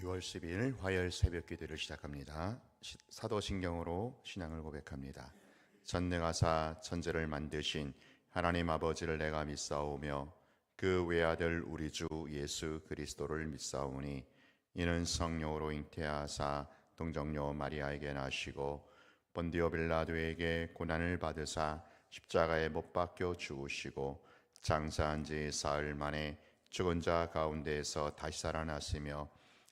6월 10일 화요일 새벽 기도를 시작합니다. 시- 사도신경으로 신앙을 고백합니다. 전능하사 천재를 만드신 하나님 아버지를 내가 믿사오며 그 외아들 우리 주 예수 그리스도를 믿사오니 이는 성령으로 잉태하사 동정녀 마리아에게 나시고 본디오 빌라도에게 고난을 받으사 십자가에 못 박혀 죽으시고 장사한 지 사흘 만에 죽은 자 가운데에서 다시 살아났으며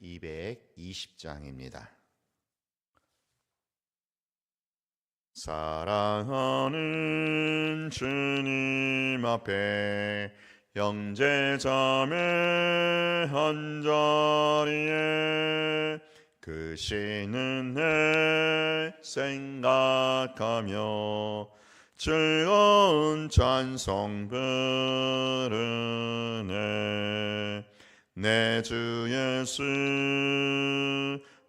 220장입니다. 사랑하는 주님 앞에 형제자매 한 자리에 그 시는 내 생각하며 즐거운 찬송 부르네 내주예 수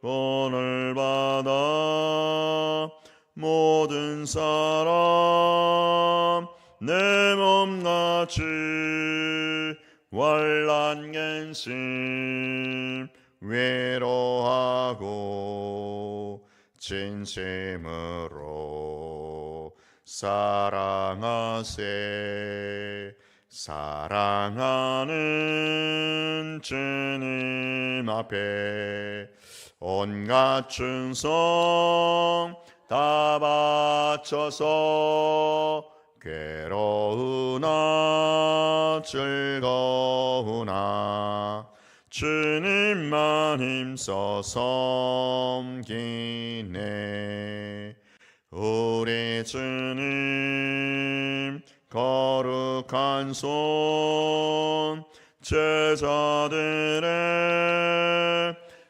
본을 받아 모든 사람 내 몸같이 환란갱심 외로하고 진심으로 사랑하세. 사랑하는 주님 앞에 온갖 충성 다 바쳐서 괴로우나 즐거우나 주님만 힘써 섬기네. 우리 주님 거룩한 손 제자들의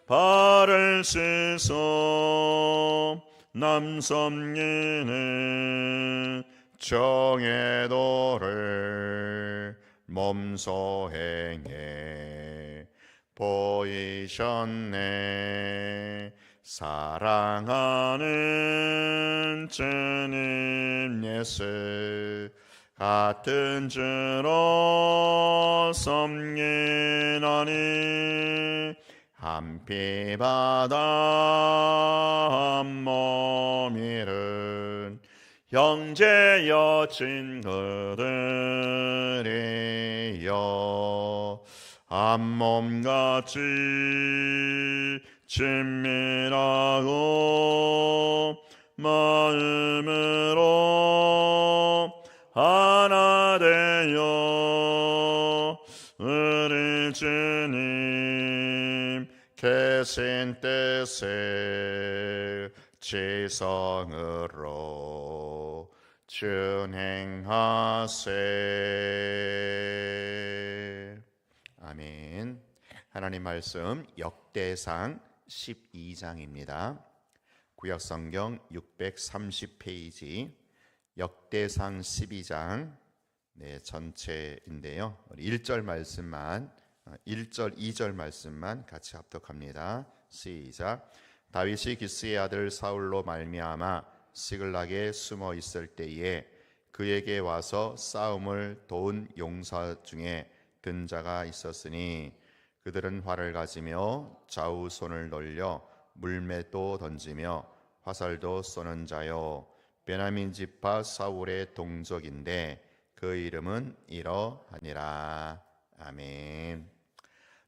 발을 씻어 남섬기는 정의 도를 몸소 행해 보이셨네. 사랑하는 주님 예수 같은 주로 섬기나니 한피 바다 한 몸이른 형제여 친구들이여. 한 몸같이 친밀하고 마음으로 하나 되어 우리 주님 계신 뜻을 지성으로 준행하세. 아멘. 하나님 말씀 역대상 12장입니다. 구약성경 630페이지 역대상 12장 네, 전체인데요. 1절 말씀만 1절, 2절 말씀만 같이 합독합니다. 시작. 다윗이 기스의 아들 사울로 말미암아 시글락에 숨어 있을 때에 그에게 와서 싸움을 도운 용사 중에 든 자가 있었으니 그들은 활을 가지며 좌우 손을 돌려 물맷도 던지며 화살도 쏘는 자요 베냐민 지파 사울의 동족인데 그 이름은 이러하니라 아멘.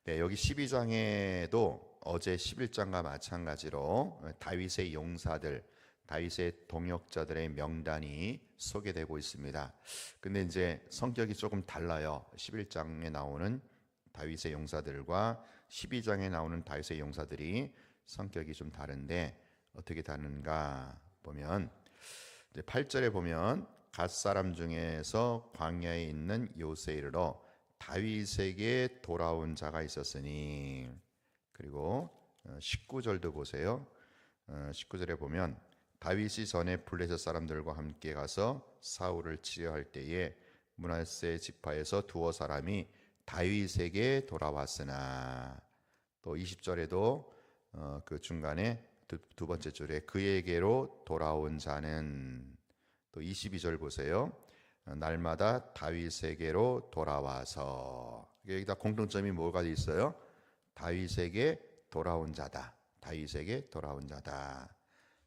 네, 여기 12장에도 어제 11장과 마찬가지로 다윗의 용사들, 다윗의 동역자들의 명단이 소개되고 있습니다. 근데 이제 성격이 조금 달라요. 11장에 나오는 다윗의 용사들과 12장에 나오는 다윗의 용사들이 성격이 좀 다른데 어떻게 다른가 보면 이제 8절에 보면 갓 사람 중에서 광야에 있는 요세이르로 다윗에게 돌아온 자가 있었으니 그리고 19절도 보세요. 어, 19절에 보면 다윗이 전에 블레셋 사람들과 함께 가서 사울을 치려할 때에 문하세 지파에서 두어 사람이 다윗에게 돌아왔으나 또 20절에도 어, 그 중간에 두, 두 번째 줄에 그에게로 돌아온 자는 또 22절 보세요. 어, 날마다 다윗에게로 돌아와서 여기다 공통점이 뭐가 있어요? 다윗에게 돌아온 자다. 다윗에게 돌아온 자다.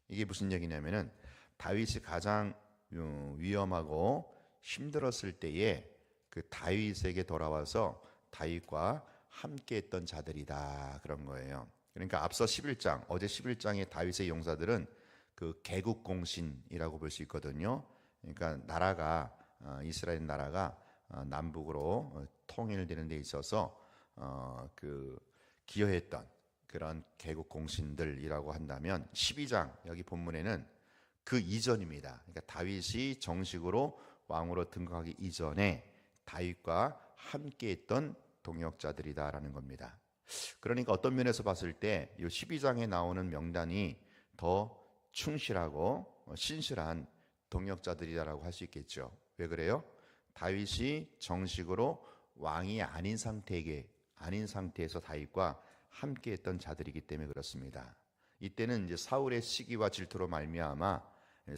이게 무슨 얘기냐면은 다윗이 가장 어, 위험하고 힘들었을 때에 그 다윗에게 돌아와서 다윗과 함께 했던 자들이다 그런 거예요. 그러니까 앞서 11장 어제 11장의 다윗의 용사들은 그 개국 공신이라고 볼 수 있거든요. 그러니까 나라가 어, 이스라엘 나라가 어, 남북으로 어, 통일되는 데 있어서 어, 그 기여했던 그런 개국 공신들이라고 한다면 12장 여기 본문에는 그 이전입니다. 그러니까 다윗이 정식으로 왕으로 등극하기 이전에 다윗과 함께했던 동역자들이다라는 겁니다. 그러니까 어떤 면에서 봤을 때 이 12장에 나오는 명단이 더 충실하고 신실한 동역자들이다라고 할 수 있겠죠. 왜 그래요? 다윗이 정식으로 왕이 아닌 상태에게 아닌 상태에서 다윗과 함께했던 자들이기 때문에 그렇습니다. 이때는 이제 사울의 시기와 질투로 말미암아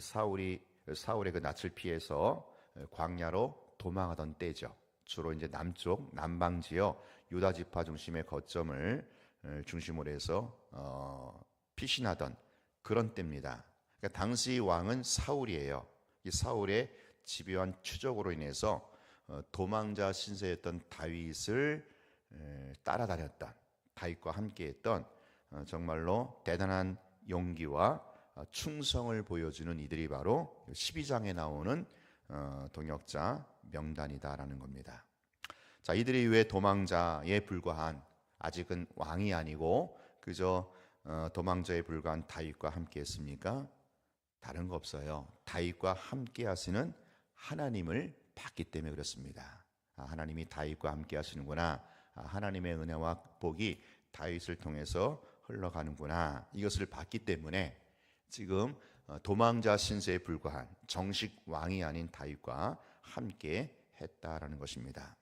사울이 사울의 그 낯을 피해서 광야로 도망하던 때죠. 주로 이제 남쪽 남방 지역 유다 지파 중심의 거점을 중심으로 해서 어, 피신하던 그런 때입니다. 그러니까 당시 왕은 사울이에요. 이 사울의 집요한 추적으로 인해서 어, 도망자 신세였던 다윗을 따라다녔던 다윗과 함께했던 어, 정말로 대단한 용기와 어, 충성을 보여주는 이들이 바로 12장에 나오는 동역자 명단이다라는 겁니다. 자, 이들이 왜 도망자에 불과한 아직은 왕이 아니고 그저 도망자에 불과한 다윗과 함께 했습니까? 다른 거 없어요. 다윗과 함께 하시는 하나님을 봤기 때문에 그렇습니다. 아, 하나님이 다윗과 함께 하시는구나. 아, 하나님의 은혜와 복이 다윗을 통해서 흘러가는구나. 이것을 봤기 때문에 지금 어, 도망자 신세에 불과한 정식 왕이 아닌 다윗과 함께 했다라는 것입니다.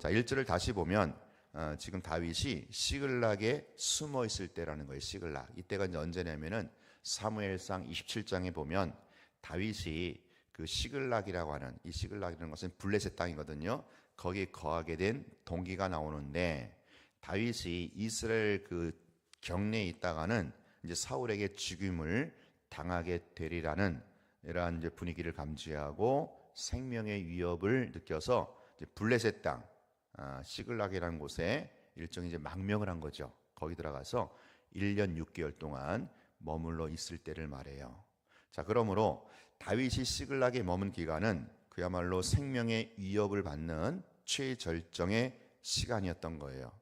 자, 1절을 다시 보면 어, 지금 다윗이 시글락에 숨어 있을 때라는 거예요. 시글락. 이때가 이제 언제냐면은 사무엘상 27장에 보면 다윗이 그 시글락이라고 하는 이 시글락이라는 것은 블레셋 땅이거든요. 거기에 거하게 된 동기가 나오는데 다윗이 이스라엘 그 경내에 있다가는 이제 사울에게 죽임을 당하게 되리라는 이러한 이제 분위기를 감지하고 생명의 위협을 느껴서 블레셋 땅 아, 시글락이라는 곳에 일종의 이제 망명을 한 거죠. 거기 들어가서 1년 6개월 동안 머물러 있을 때를 말해요. 자, 그러므로 다윗이 시글락에 머문 기간은 그야말로 생명의 위협을 받는 최절정의 시간이었던 거예요.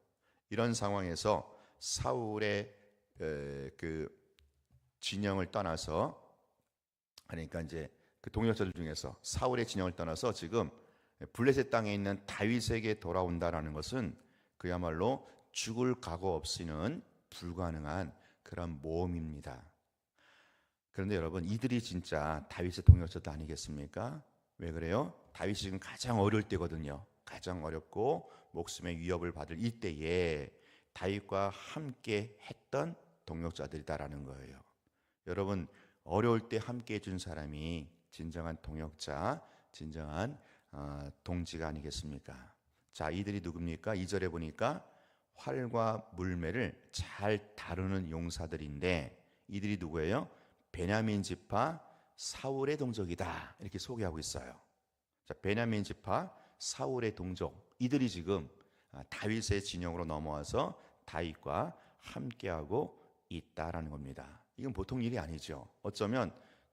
이런 상황에서 사울의 그 진영을 떠나서 그러니까 이제 그 동역자들 중에서 사울의 진영을 떠나서 지금 블레셋 땅에 있는 다윗에게 돌아온다라는 것은 그야말로 죽을 각오 없이는 불가능한 그런 모험입니다. 그런데 여러분 이들이 진짜 다윗의 동역자도 아니겠습니까? 왜 그래요? 다윗이 지금 가장 어려울 때거든요. 가장 어렵고 목숨의 위협을 받을 이때에 다윗과 함께 했던 동역자들이다라는 거예요. 여러분 어려울 때 함께 해 준 사람이 진정한 동역자, 진정한 어, 동지가 아니겠습니까? 자, 이들이 누굽니까? 2절에 보니까 활과 물매를 잘 다루는 용사들인데 이들이 누구예요? 베냐민 지파 사울의 동족이다. 이렇게 소개하고 있어요. 자, 베냐민 지파 사울의 동족. 이들이 지금 아, 다윗의 진영으로 넘어와서 다윗과 함께하고 있다라는 겁니다. 이건 보통 일이 아니죠. 어쩌면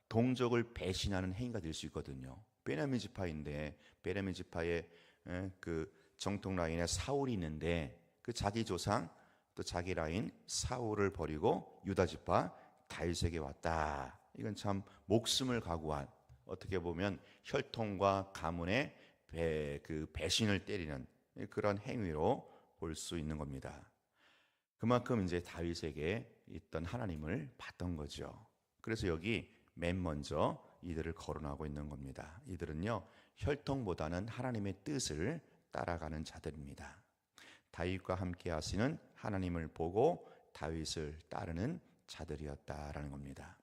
동족을 배신하는 행위가 될 수 있거든요. 베냐민 지파인데 베냐민 지파의 그 정통 라인에 사울이 있는데 그 자기 조상 또 자기 라인 사울을 버리고 유다 지파 다윗에게 왔다. 이건 참 목숨을 각오한 어떻게 보면 혈통과 가문의 배, 그 배신을 때리는 그런 행위로 볼 수 있는 겁니다. 그만큼 이제 다윗에게 있던 하나님을 봤던 거죠. 그래서 여기 맨 먼저 이들을 거론하고 있는 겁니다. 이들은요 혈통보다는 하나님의 뜻을 따라가는 자들입니다. 다윗과 함께 하시는 하나님을 보고 다윗을 따르는 자들이었다라는 겁니다.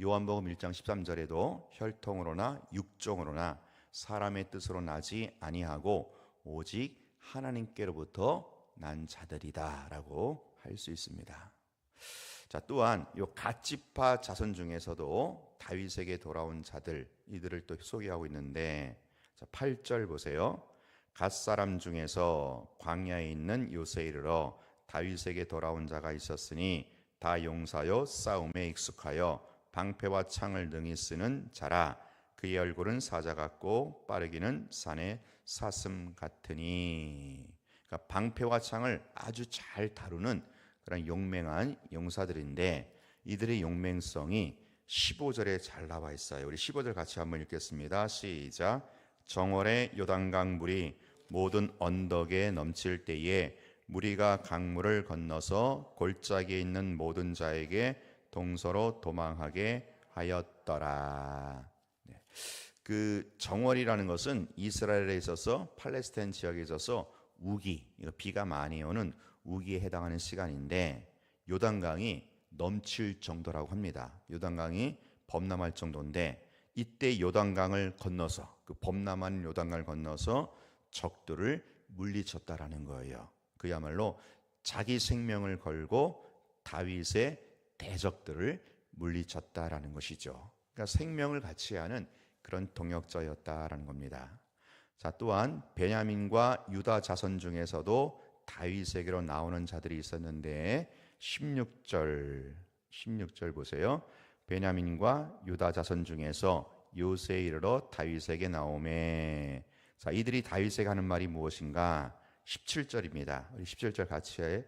요한복음 1장 13절에도 혈통으로나 육종으로나 사람의 뜻으로 나지 아니하고 오직 하나님께로부터 난 자들이다라고 할 수 있습니다. 자, 또한 요 갓지파 자손 중에서도 다윗에게 돌아온 자들 이들을 또 소개하고 있는데 자, 8절 보세요. 갓 사람 중에서 광야에 있는 요새 이르러 다윗에게 돌아온 자가 있었으니 다 용사요 싸움에 익숙하여 방패와 창을 능히 쓰는 자라 그의 얼굴은 사자 같고 빠르기는 산의 사슴 같으니 그러니까 방패와 창을 아주 잘 다루는 그런 용맹한 용사들인데 이들의 용맹성이 15절에 잘 나와 있어요. 우리 15절 같이 한번 읽겠습니다. 시작. 정월의 요단강 물이 모든 언덕에 넘칠 때에 무리가 강물을 건너서 골짜기에 있는 모든 자에게 동서로 도망하게 하였더라. 네. 그 정월이라는 것은 이스라엘에 있어서 팔레스타인 지역에 있어서 우기, 비가 많이 오는 우기에 해당하는 시간인데 요단강이 넘칠 정도라고 합니다. 요단강이 범람할 정도인데 이때 요단강을 건너서 그 범람한 요단강을 건너서 적들을 물리쳤다라는 거예요. 그야말로 자기 생명을 걸고 다윗의 대적들을 물리쳤다라는 것이죠. 그러니까 생명을 같이 하는 그런 동역자였다라는 겁니다. 자, 또한 베냐민과 유다 자손 중에서도 다윗에게로 나오는 자들이 있었는데 16절 16절 보세요. 베냐민과 유다 자손 중에서 요새 이르러 다윗에게 나오매 자, 이들이 다윗에게 하는 말이 무엇인가? 17절입니다. 우리 17절 같이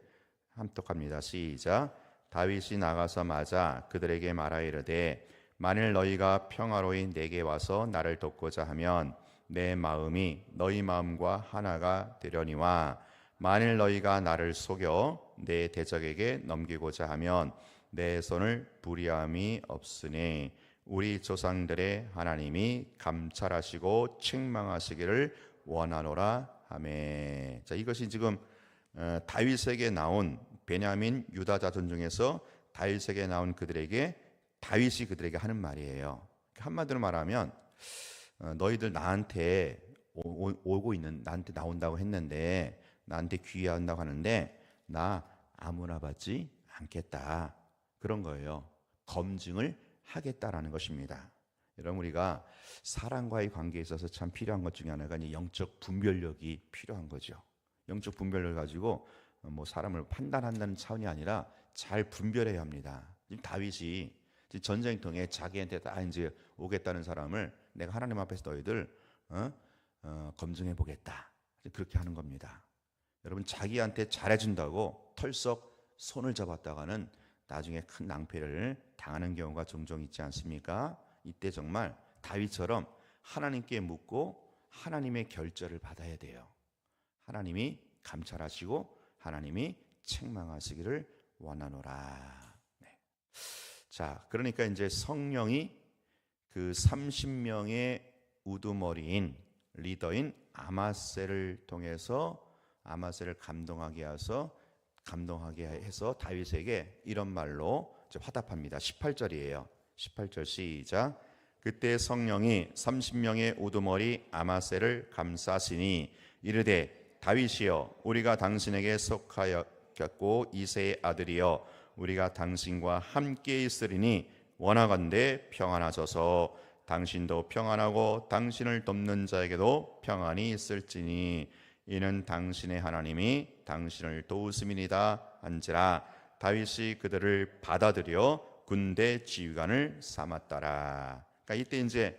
함독합니다. 시작. 다윗이 나가서 맞아 그들에게 말하이르되 만일 너희가 평화로이 내게 와서 나를 돕고자 하면 내 마음이 너희 마음과 하나가 되려니와 만일 너희가 나를 속여 내 대적에게 넘기고자 하면 내 손을 불의함이 없으니 우리 조상들의 하나님이 감찰하시고 책망하시기를 원하노라 하매. 자 이것이 지금 어, 다윗에게 나온 베냐민 유다 자손 중에서 다윗에게 나온 그들에게 다윗이 그들에게 하는 말이에요. 한마디로 말하면 어, 너희들 나한테 오, 고 있는 나한테 나온다고 했는데 나한테 귀의한다고 하는데 나 아무나 받지 않겠다 그런 거예요. 검증을 하겠다라는 것입니다. 여러분 우리가 사람과의 관계에 있어서 참 필요한 것 중에 하나가 이제 영적 분별력이 필요한 거죠. 영적 분별을 가지고 뭐 사람을 판단한다는 차원이 아니라 잘 분별해야 합니다. 지금 다윗이 전쟁통에 자기한테 다 이제 오겠다는 사람을 내가 하나님 앞에서 너희들 어? 어, 검증해 보겠다. 그렇게 하는 겁니다. 여러분 자기한테 잘해준다고 털썩 손을 잡았다가는 나중에 큰 낭패를 당하는 경우가 종종 있지 않습니까? 이때 정말 다윗처럼 하나님께 묻고 하나님의 결절을 받아야 돼요. 하나님이 감찰하시고 하나님이 책망하시기를 원하노라. 네. 자, 그러니까 이제 성령이 그 30명의 우두머리인 리더인 아마셀을 통해서 아마셀을 감동하게 해서 감동하게 해서 다윗에게 이런 말로 화답합니다. 18절이에요. 18절 시작. 그때 성령이 30명의 우두머리 아마셀을 감싸시니 이르되 다윗이여 우리가 당신에게 속하였고 이세의 아들이여 우리가 당신과 함께 있으리니 원하건대 평안하소서 당신도 평안하고 당신을 돕는 자에게도 평안이 있을지니 이는 당신의 하나님이 당신을 도우심이니다 한지라 다윗이 그들을 받아들여 군대 지휘관을 삼았더라. 그러니까 이때 이제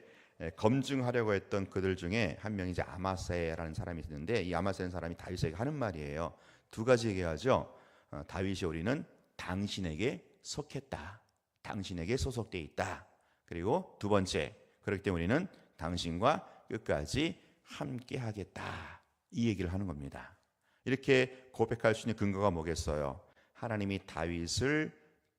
검증하려고 했던 그들 중에 한 명이 이제 아마세라는 사람이 있는데 이 아마세라는 사람이 다윗에게 하는 말이에요. 두 가지 얘기하죠. 어, 다윗이 우리는 당신에게 속했다. 당신에게 소속돼 있다. 그리고 두 번째, 그렇기 때문에 우리는 당신과 끝까지 함께 하겠다. 이 얘기를 하는 겁니다. 이렇게 고백할 수 있는 근거가 뭐겠어요? 하나님이 다윗을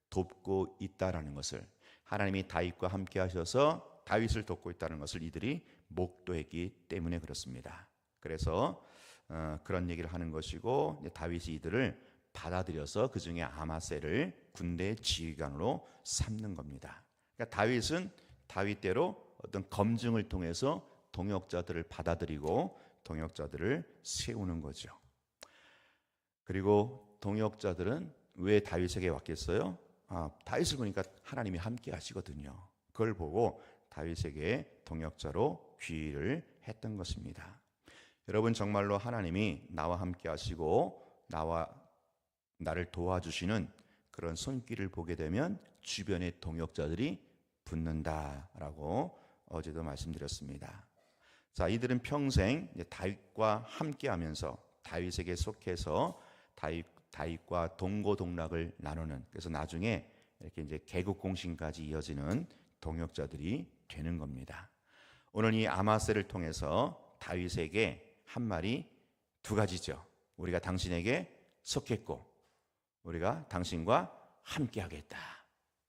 돕고 있다라는 것을 하나님이 다윗과 함께 하셔서 다윗을 돕고 있다는 것을 이들이 목도했기 때문에 그렇습니다. 그래서 어, 그런 얘기를 하는 것이고 다윗이 이들을 받아들여서 그 중에 아마세를 군대 지휘관으로 삼는 겁니다. 그러니까 다윗은 다윗대로 어떤 검증을 통해서 동역자들을 받아들이고 동역자들을 세우는 거죠. 그리고 동역자들은 왜 다윗에게 왔겠어요? 아, 다윗을 보니까 하나님이 함께 하시거든요. 그걸 보고 다윗에게 동역자로 귀의를 했던 것입니다. 여러분 정말로 하나님이 나와 함께 하시고 나와 나를 도와주시는 그런 손길을 보게 되면 주변의 동역자들이 붙는다라고 어제도 말씀드렸습니다. 자, 이들은 평생 다윗과 함께 하면서 다윗에게 속해서 다윗 다윗과 동고동락을 나누는 그래서 나중에 이렇게 이제 개국 공신까지 이어지는 동역자들이 되는 겁니다. 오늘 이 아마세를 통해서 다윗에게 한 말이 두 가지죠. 우리가 당신에게 속했고 우리가 당신과 함께 하겠다.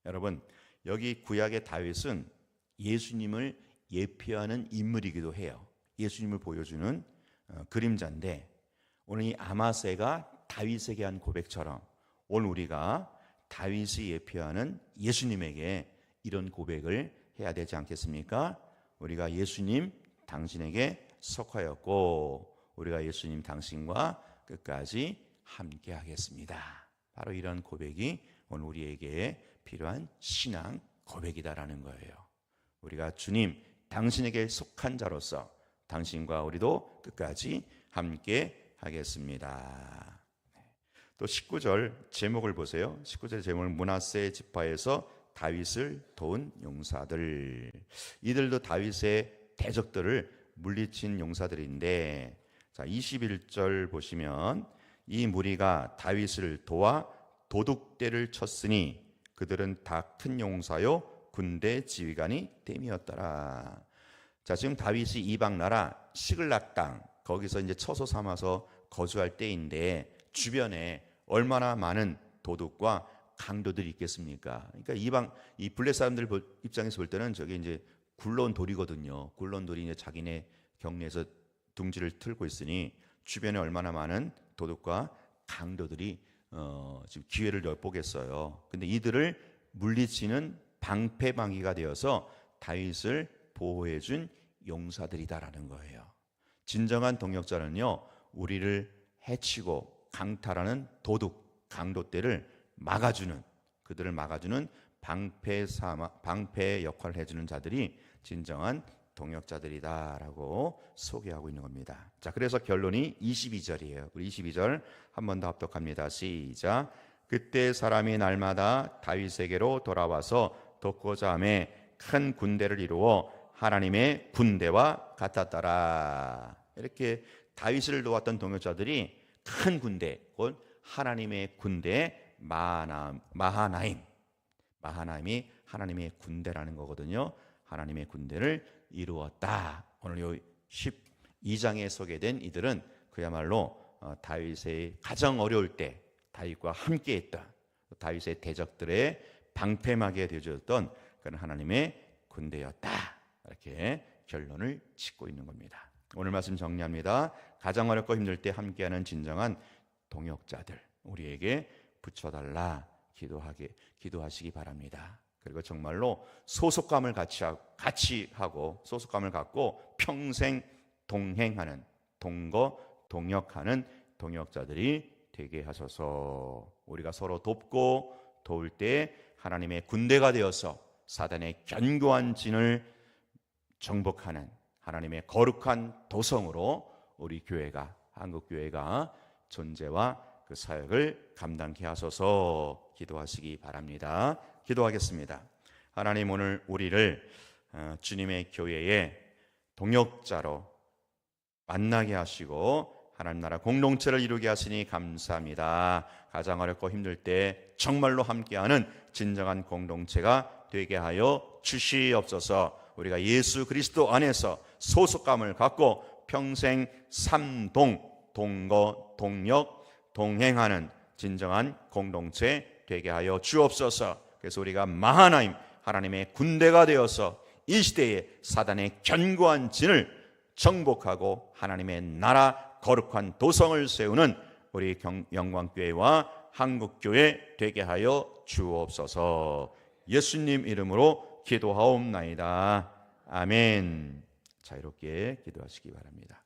여러분, 여기 구약의 다윗은 예수님을 예표하는 인물이기도 해요. 예수님을 보여주는 어, 그림자인데 오늘 이 아마세가 다윗에게 한 고백처럼 오늘 우리가 다윗이 예표하는 예수님에게 이런 고백을 해야 되지 않겠습니까? 우리가 예수님 당신에게 속하였고 우리가 예수님 당신과 끝까지 함께 하겠습니다. 바로 이런 고백이 오늘 우리에게 필요한 신앙 고백이다라는 거예요. 우리가 주님 당신에게 속한 자로서 당신과 우리도 끝까지 함께 하겠습니다. 네. 또 19절 제목을 보세요. 19절 제목을 문하세 지파에서 다윗을 도운 용사들. 이들도 다윗의 대적들을 물리친 용사들인데 자, 21절 보시면 이 무리가 다윗을 도와 도둑대를 쳤으니 그들은 다 큰 용사요 군대 지휘관이 됨이었더라. 자, 지금 다윗이 이방 나라 시글락 땅 거기서 이제 처소 삼아서 거주할 때인데 주변에 얼마나 많은 도둑과 강도들이 있겠습니까? 그러니까 이방 이 블레 사람들 입장에서 볼 때는 저게 이제 굴러온 돌이거든요. 굴러온 돌이 이제 자기네 경내에서 둥지를 틀고 있으니 주변에 얼마나 많은 도둑과 강도들이 어, 지금 기회를 엿보겠어요. 근데 이들을 물리치는 방패방위가 되어서 다윗을 보호해 준 용사들이다라는 거예요. 진정한 동역자는요, 우리를 해치고 강탈하는 도둑, 강도떼를 막아주는 그들을 막아주는 방패 사마, 방패 역할을 해주는 자들이 진정한 동역자들이다라고 소개하고 있는 겁니다. 자, 그래서 결론이 22절이에요. 우리 22절 한 번 더 합독합니다. 시작. 그때 사람이 날마다 다윗에게로 돌아와서 돕고자 하며 큰 군대를 이루어 하나님의 군대와 같았더라. 이렇게 다윗을 도왔던 동역자들이 큰 군대, 곧 하나님의 군대 마하나, 마하나임. 마하나임이 하나님의 군대라는 거거든요. 하나님의 군대를 이루었다. 오늘 요 12장에 소개된 이들은 그야말로 어, 다윗의 가장 어려울 때 다윗과 함께 했던 다윗의 대적들의 방패막에 되어졌던 그런 하나님의 군대였다. 이렇게 결론을 짓고 있는 겁니다. 오늘 말씀 정리합니다. 가장 어렵고 힘들 때 함께하는 진정한 동역자들 우리에게 붙여달라 기도하게 기도하시기 바랍니다. 그리고 정말로 소속감을 같이 하고, 같이 하고 소속감을 갖고 평생 동행하는 동거 동역하는 동역자들이 되게 하셔서 우리가 서로 돕고 도울 때 하나님의 군대가 되어서 사단의 견고한 진을 정복하는 하나님의 거룩한 도성으로 우리 교회가 한국 교회가 존재와 그 사역을 감당케 하소서 기도하시기 바랍니다. 기도하겠습니다. 하나님 오늘 우리를 어, 주님의 교회의 동역자로 만나게 하시고 하나님 나라 공동체를 이루게 하시니 감사합니다. 가장 어렵고 힘들 때 정말로 함께하는 진정한 공동체가 되게 하여 주시옵소서. 우리가 예수 그리스도 안에서 소속감을 갖고 평생 삼동 동거 동역 동행하는 진정한 공동체 되게 하여 주옵소서. 그래서 우리가 마하나임 하나님의 군대가 되어서 이 시대에 사단의 견고한 진을 정복하고 하나님의 나라 거룩한 도성을 세우는 우리 경- 영광교회와 한국교회 되게 하여 주옵소서. 예수님 이름으로 기도하옵나이다. 아멘. 자유롭게 기도하시기 바랍니다.